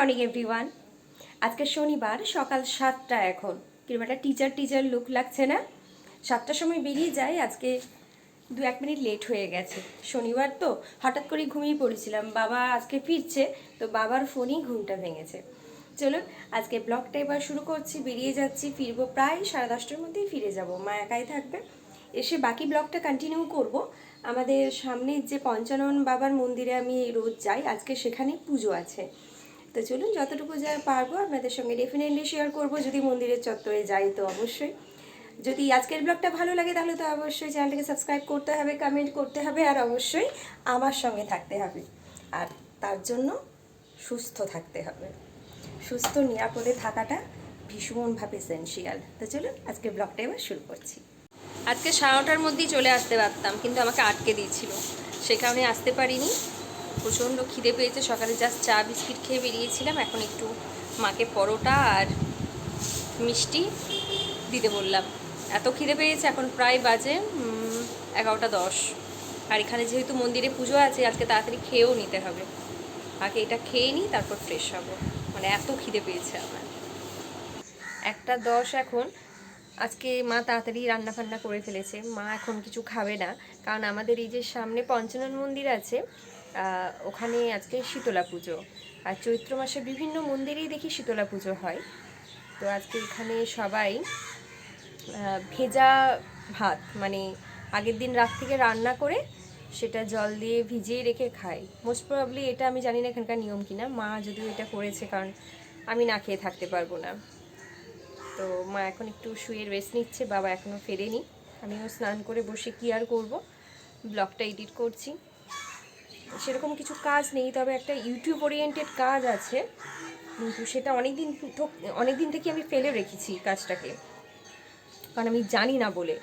Morning everyone আজকে শনিবার, সকাল সাতটা এখন। কীরকম একটা টিচার টিচার লুক লাগছে না? সাতটার সময় বেরিয়ে যাই, আজকে দু এক মিনিট লেট হয়ে গেছে। শনিবার তো, হঠাৎ করে ঘুমিয়ে পড়েছিলাম। বাবা আজকে ফিরছে, তো বাবার ফোনেই ঘুমটা ভেঙেছে। চলুন, আজকে ব্লগটা এবার শুরু করছি, বেরিয়ে যাচ্ছি, ফিরবো প্রায় সাড়ে দশটার মধ্যেই ফিরে যাব। মা একাই থাকবে। এসে বাকি ব্লগটা কন্টিনিউ করব। আমাদের সামনে যে পঞ্চানন বাবার মন্দিরে আমি রোজ যাই, আজকে সেখানেই পুজো আছে। তো চলুন, যতটুকু যা পারব আপনাদের সঙ্গে ডেফিনেটলি শেয়ার করব, যদি মন্দিরের চত্বরে যাই তো অবশ্যই। যদি আজকের ব্লগটা ভালো লাগে তাহলে তো অবশ্যই চ্যানেলটাকে সাবস্ক্রাইব করতে হবে কমেন্ট করতে হবে, আর অবশ্যই আমার সঙ্গে থাকতে হবে। আর তার জন্য সুস্থ থাকতে হবে। সুস্থ, নিরাপদে থাকাটা ভীষণভাবে এসেন্সিয়াল তো চলুন, আজকে ব্লগটা এবার শুরু করছি। আজকে সাড়ে নটার মধ্যেই চলে আসতে পারতাম, কিন্তু আমাকে আটকে দিয়েছিল। সে কারণে আসতে পারিনি। প্রচণ্ড খিদে পেয়েছে। সকালে জাস্ট চা, বিস্কিট খেয়ে বেরিয়েছিলাম। এখন একটু মাকে পরোটা আর মিষ্টি দিতে বললাম। এত খিদে পেয়েছে, এখন প্রায় বাজে এগারোটা দশ। আর এখানে যেহেতু মন্দিরে পুজো আছে, আজকে তাড়াতাড়ি খেয়েও নিতে হবে। আগে এটা খেয়ে নিই, তারপর ফ্রেশ হব। মানে এত খিদে পেয়েছে আমার। একটা দশ এখন। আজকে মা তাড়াতাড়ি রান্না ফান্না করে ফেলেছে। মা এখন কিছু খাবে না। কারণ আমাদের এই যে সামনে পঞ্চানন মন্দির আছে ওখানে আজকে শীতলা পুজো। আর চৈত্র মাসে বিভিন্ন মন্দিরেই দেখি শীতলা পুজো হয়। তো আজকে এখানে সবাই ভেজা ভাত মানে আগের দিন রাত থেকে রান্না করে সেটা জল দিয়ে ভিজিয়ে রেখে খাই। মোস্ট প্রবাবলি এটা আমি জানি না এখানকার নিয়ম কিনা। মা যদিও এটা করেছে, কারণ আমি না খেয়ে থাকতে পারব না। তো মা এখন একটু শুয়ে রেস্ট নিচ্ছে, বাবা এখনও ফেরেনি। আমিও স্নান করে বসে কি আর করব? ব্লগটা এডিট করছি। সেরকম কিছু কাজ নেই, তবে একটা ইউটিউব ওরিয়েন্টেড কাজ আছে। কিন্তু সেটা অনেক দিন অনেক দিন থেকে আমি ফেলে রেখেছি কাজটাকে। কারণ আমি জানি না বলে।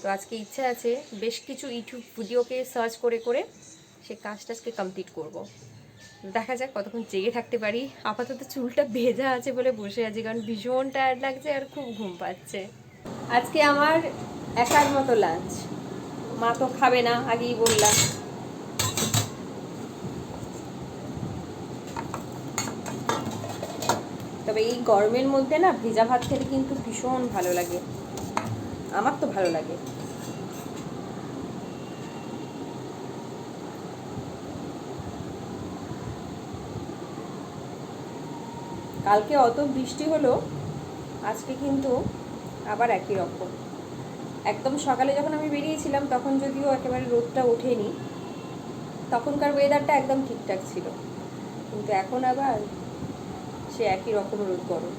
তো আজকে ইচ্ছা আছে বেশ কিছু ইউটিউব ভিডিওকে সার্চ করে করে সে কাজটা আজকে কমপ্লিট করব। দেখা যাক কতক্ষণ জেগে থাকতে পারি। আপাতত চুলটা ভেজা আছে বলে বসে আছি, কারণ ভীষণ টায়ার্ড লাগছে আর খুব ঘুম পাচ্ছে। আজকে আমার একার মতো লাঞ্চ মা তো খাবে না, আগেই বললাম। তবে এই গরমের মধ্যে না ভেজা ভাত খেতে কিন্তু ভীষণ ভালো লাগে। আমার তো ভালো লাগে। কালকে অত বৃষ্টি হলো, আজকে কিন্তু আবার একই রকম। একদম সকালে যখন আমি বেরিয়েছিলাম, তখন যদিও একেবারে রোদটা ওঠেনি, তখনকার ওয়েদারটা একদম ঠিকঠাক ছিল। কিন্তু এখন আবার সে একই রকম রোদ গরম।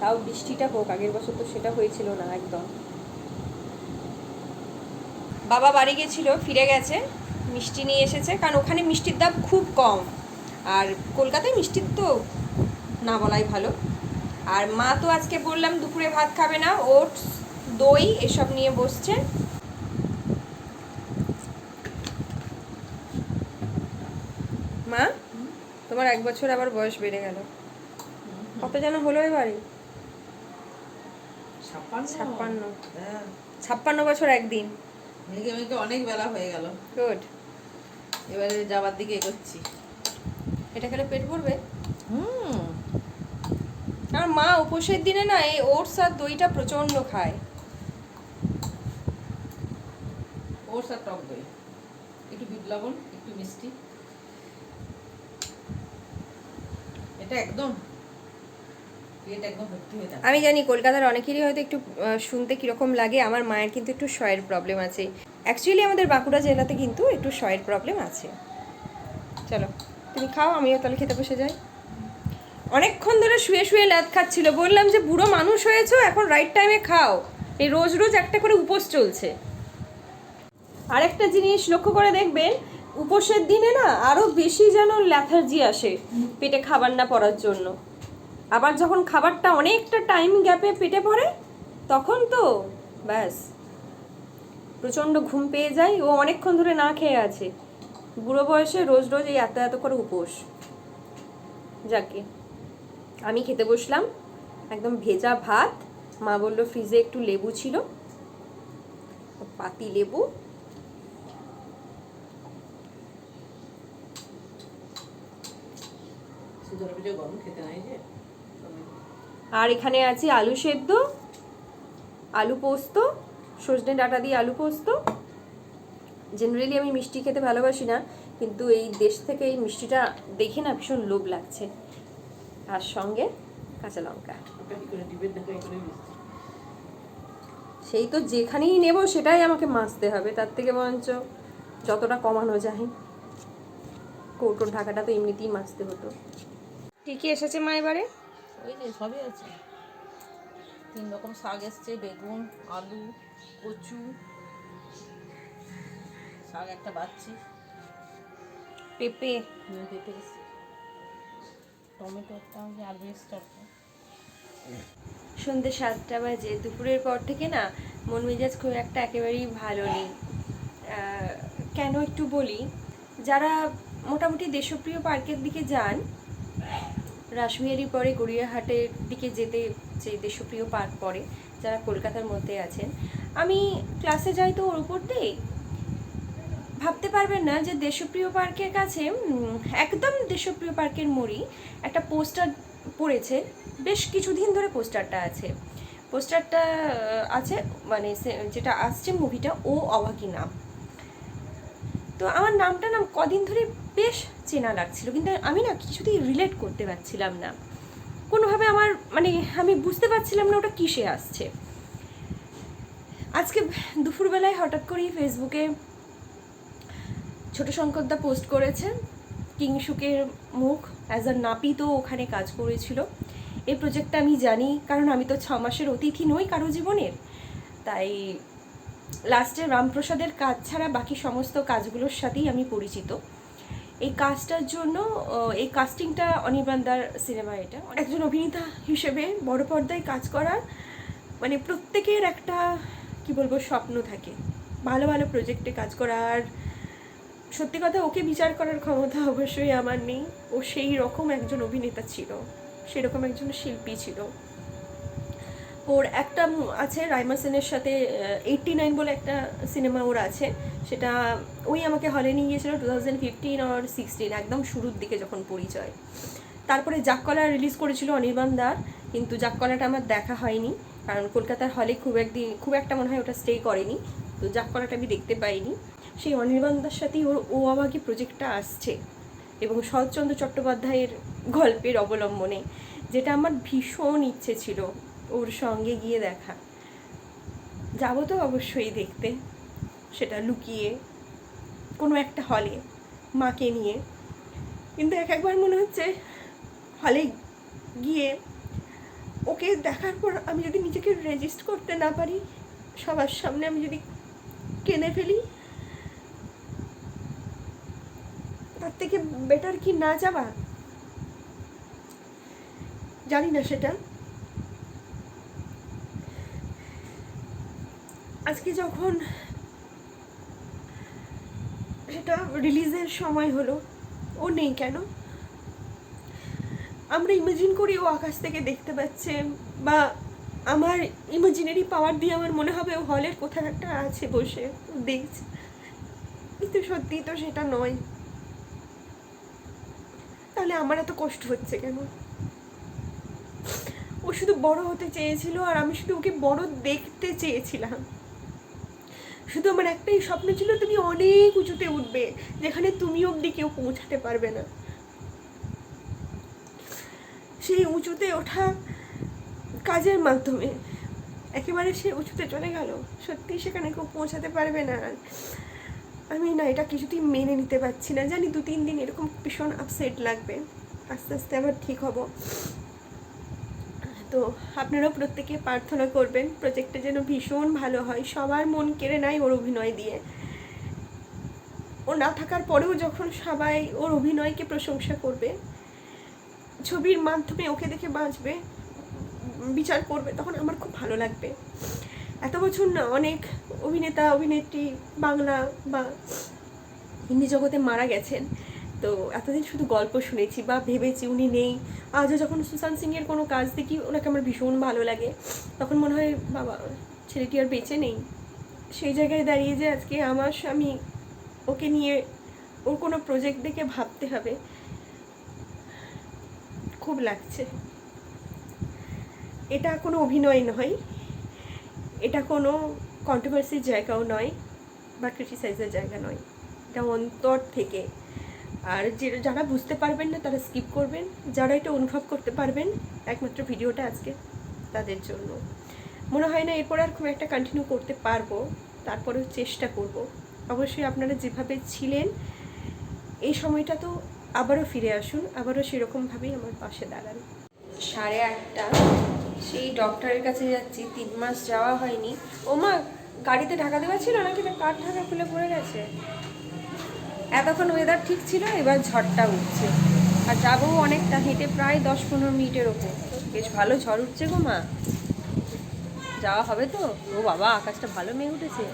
তাও বৃষ্টিটা হোক, আগের বছর তো সেটা হয়েছিল না একদম। বাবা বাড়ি গেছিল, ফিরে গেছে, মিষ্টি নিয়ে এসেছে, কারণ ওখানে মিষ্টির দাম খুব কম। আর কলকাতায় মিষ্টির তো না বলাই ভালো। আর মা তো আজকে বললাম দুপুরে ভাত খাবে না, ওটস, দই এসব নিয়ে বসছে মা তোমার এক বছর আবার বয়স বেড়ে গেল। কত যেন হলো এবারে? ছাপ্পান্ন? ছাপ্পান্ন। হ্যাঁ। বছর একদিন। মেঘে মেঘে অনেক বেলা হয়ে গেল। গুড এবারে যাবার দিকে এগোচ্ছি। এটা খেলে পেট ভরবে? হুম। আর মা উপোসের দিনে না এই ওটস আর দইটা প্রচণ্ড খায়। ওর সাথে টক দই। একটু বিট লবণ একটু মিষ্টি। এটা একদম আমি জানি কলকাতার অনেকেরই হয়তো একটু শুনতে কীরকম লাগে, আমার মায়ের কিন্তু একটু শয়ের প্রবলেম আছে। অ্যাকচুয়ালি আমাদের বাঁকুড়া জেলাতে কিন্তু একটু শয়ের প্রবলেম আছে। চলো, তুমি খাও, আমিও তাহলে খেতে বসে যাই। অনেকক্ষণ ধরে শুয়ে শুয়ে ল্যাদ খাচ্ছিল, বললাম যে, বুড়ো মানুষ হয়েছো, এখন রাইট টাইমে খাও। এই রোজ রোজ একটা করে উপোস চলছে। আরেকটা জিনিস লক্ষ্য করে দেখবেন উপোসের দিনে না আরও বেশি যেন ল্যাথার্জি আসে পেটে খাবার না পড়ার জন্য। আবার যখন খাবারটা অনেকটা টাইম গ্যাপে পেটে পড়ে, তখন তো ব্যাস, প্রচণ্ড ঘুম পেয়ে যায় ও অনেকক্ষণ ধরে না খেয়ে আছে। বুড়ো বয়সে রোজ রোজ এই এত এত করে উপোস। যাকে আমি খেতে বসলাম, একদম ভেজা ভাত। মা বলল ফ্রিজে একটু লেবু ছিল। পাতি লেবু ধরে বুঝে গরম খেতে নাই যে আর এখানে আছে আলু সেদ্ধ আলু পোস্ত সজনে ডাঁটা দিয়ে আলু পোস্ত। জেনারেলি আমি মিষ্টি খেতে ভালোবাসি না কিন্তু এই দেশ থেকে এই মিষ্টিটা দেখে না ভীষণ লোভ লাগছে। আর সঙ্গে কাঁচা লঙ্কা। সেই তো যেখানেই নেব সেটাই আমাকে মাছতে হবে তার থেকে বরঞ্চ যতটা কমানো যায়। কৌটোর ঢাকাটা তো এমনিতেই মাছতে হতো। কী কী এসেছে মা এবারে? ওই যে সবই আছে। তিন রকম শাক এসছে বেগুন আলু কচু শাক একটা বাচ্ছি পেঁপে? পেঁপে এসছে। টমেটো একটা আলু এসছে সন্ধ্যে সাতটা বাজে দুপুরের পর থেকে না মন মেজাজ খুব একটা একেবারেই ভালো নেই। কেন একটু বলি যারা মোটামুটি দেশপ্রিয় পার্কের দিকে যান রাসবিহারি পরে গড়িয়াহাটের দিকে যেতে যে দেশপ্রিয় পার্ক পড়ে যারা কলকাতার মধ্যে আছেন। আমি ক্লাসে যাই তো ওর উপর দিয়েই ভাবতে পারবেন না যে দেশপ্রিয় পার্কের কাছে একদম দেশপ্রিয় পার্কের মোড়ি একটা পোস্টার পড়েছে। বেশ কিছুদিন ধরে পোস্টারটা আছে। পোস্টারটা আছে মানে যেটা আসছে মুভিটা, ও অবাকি নাম। তো আমার নামটা না কদিন ধরে বেশ চেনা লাগছিল, কিন্তু আমি না কিছুতেই রিলেট করতে পারছিলাম না। কোনোভাবে আমার মানে আমি বুঝতে পারছিলাম না ওটা কিসে আসছে। আজকে দুপুরবেলায় হঠাৎ করেই ফেসবুকে ছোট শঙ্করদা পোস্ট করেছে কিংসুকের মুখ অ্যাজ আ নাপিতও ওখানে কাজ করেছিল। এই প্রজেক্টটা আমি জানি, কারণ আমি তো ছ মাসের অতিথি নই কারও জীবনের। তাই লাস্টে রামপ্রসাদের কাজ ছাড়া বাকি সমস্ত কাজগুলোর সাথেই আমি পরিচিত। এই কাজটার জন্য এই কাস্টিংটা অনির্বাণদার সিনেমা এটা। একজন অভিনেতা হিসেবে বড় পর্দায় কাজ করার মানে প্রত্যেকের একটা, কি বলব, স্বপ্ন থাকে। ভালো ভালো প্রজেক্টে কাজ করার। সত্যি কথা, ওকে বিচার করার ক্ষমতা অবশ্যই আমার নেই। ও সেই রকম একজন অভিনেতা ছিল। সেরকম একজন শিল্পী ছিল। ওর একটা আছে রাইমা সেনের সাথে এইটটি নাইন বলে একটা সিনেমা ওর আছে। সেটা ওই আমাকে হলে নিয়ে গিয়েছিল টু থাউজেন্ড ফিফটিন আর সিক্সটিন একদম শুরুর দিকে যখন পরিচয়। তারপরে জাককলা রিলিজ করেছিল অনির্বাণ দার, কিন্তু জাককলাটা আমার দেখা হয়নি, কারণ কলকাতার হলে খুব একদিন খুব একটা মনে হয় ওটা স্টে করেনি। তো জাককলাটা আমি দেখতে পাইনি। সেই অনির্বাণ দার সাথেই ওর ও আমাকে প্রজেক্টটা আসছে এবং শরৎচন্দ্র চট্টোপাধ্যায়ের গল্পের অবলম্বনে, যেটা আমার ভীষণ ইচ্ছে ছিল। ওর সঙ্গে গিয়ে দেখা। যাব তো অবশ্যই দেখতে। সেটা লুকিয়ে, কোনো একটা হলে, মাকে নিয়ে। কিন্তু এক একবার মনে হচ্ছে, হলে গিয়ে ওকে দেখার পর আমি যদি নিজেকে রেজিস্ট করতে না পারি, সবার সামনে আমি যদি কেঁদে ফেলি, তার থেকে বেটার কি না যাওয়া? জানি না সেটা। আজকে যখন সেটা রিলিজের সময় হলো, ও নেই কেন? আমরা ইমাজিন করি ও আকাশ থেকে দেখতে পাচ্ছে বা আমার ইমাজিনারি পাওয়ার দিয়ে আমার মনে হবে ও হলের কোথাও একটা আছে বসে দেখছে। কিন্তু সত্যি, তো সেটা নয়। তাহলে আমার এত কষ্ট হচ্ছে কেন? ও শুধু বড় হতে চেয়েছিল আর আমি শুধু ওকে বড় দেখতে চেয়েছিলাম। শুধু আমার একটাই স্বপ্ন ছিল তুমি অনেক উঁচুতে উঠবে, যেখানে তুমি অবধি কেউ পৌঁছাতে পারবে না। সেই উঁচুতে ওঠা কাজের মাধ্যমে একেবারে সে উঁচুতে চলে গেল। সত্যি সেখানে কেউ পৌঁছাতে পারবে না। আমি না, এটা কিছুতেই মেনে নিতে পারছি না। জানি দু তিন দিন এরকম ভীষণ আপসেট লাগবে। আস্তে আস্তে আবার ঠিক হব। তো আপনারাও প্রত্যেকে প্রার্থনা করবেন, প্রজেক্টটা যেন ভীষণ ভালো হয়, সবার মন কেড়ে নেয় ওর অভিনয় দিয়ে। ও না থাকার পরেও যখন সবাই ওর অভিনয়কে প্রশংসা করবে, ছবির মাধ্যমে ওকে দেখে বাঁচবে, বিচার করবে, তখন আমার খুব ভালো লাগবে। এত বছর না অনেক অভিনেতা, অভিনেত্রী বাংলা বা হিন্দি জগতে মারা গেছেন। তো এতদিন শুধু গল্প শুনেছি বা ভেবেছি উনি নেই। আজও যখন সুশান্ত সিংয়ের কোনো কাজ দেখি, ওনাকে আমার ভীষণ ভালো লাগে। তখন মনে হয়, বাবা, ছেলেটি আর বেঁচে নেই। সেই জায়গায় দাঁড়িয়ে যে আজকে আমার স্বামী ওকে নিয়ে ওর কোনো প্রজেক্ট দেখে ভাবতে হবে, খুব লাগছে। এটা কোনো অভিনয় নয়। এটা কোনো কন্ট্রোভার্সির জায়গাও নয় বা ক্রিটিসাইজের জায়গা নয়। এটা অন্তর থেকে। আর যারা বুঝতে পারবেন না, তারা স্কিপ করবেন। যারা এটা অনুভব করতে পারবেন, একমাত্র ভিডিওটা আজকে তাদের জন্য। মনে হয় না, এরপর আর খুব একটা কন্টিনিউ করতে পারব, তারপরেও চেষ্টা করব। অবশ্যই আপনারা যেভাবে ছিলেন, এই সময়টা তো আবারও ফিরে আসুন, আবারও সেরকমভাবেই আমার পাশে দাঁড়ান। সাড়ে আটটা, সেই ডক্টরের কাছে যাচ্ছি, তিন মাস যাওয়া হয়নি। ও মা গাড়িতে ঢাকা দেওয়া ছিল নাকি? কার ঢাকা খুলে পড়ে গেছে? এতক্ষণ ওয়েদার ঠিক ছিল, এবার ঝড়টা উঠছে। আর যাব অনেকটা, হেঁটে প্রায় দশ পনেরো মিনিটের ওপর। বেশ ভালো ঝড় উঠছে গো মা। যাওয়া হবে তো? ও বাবা, আকাশটা ভালো মেয়ে উঠেছে।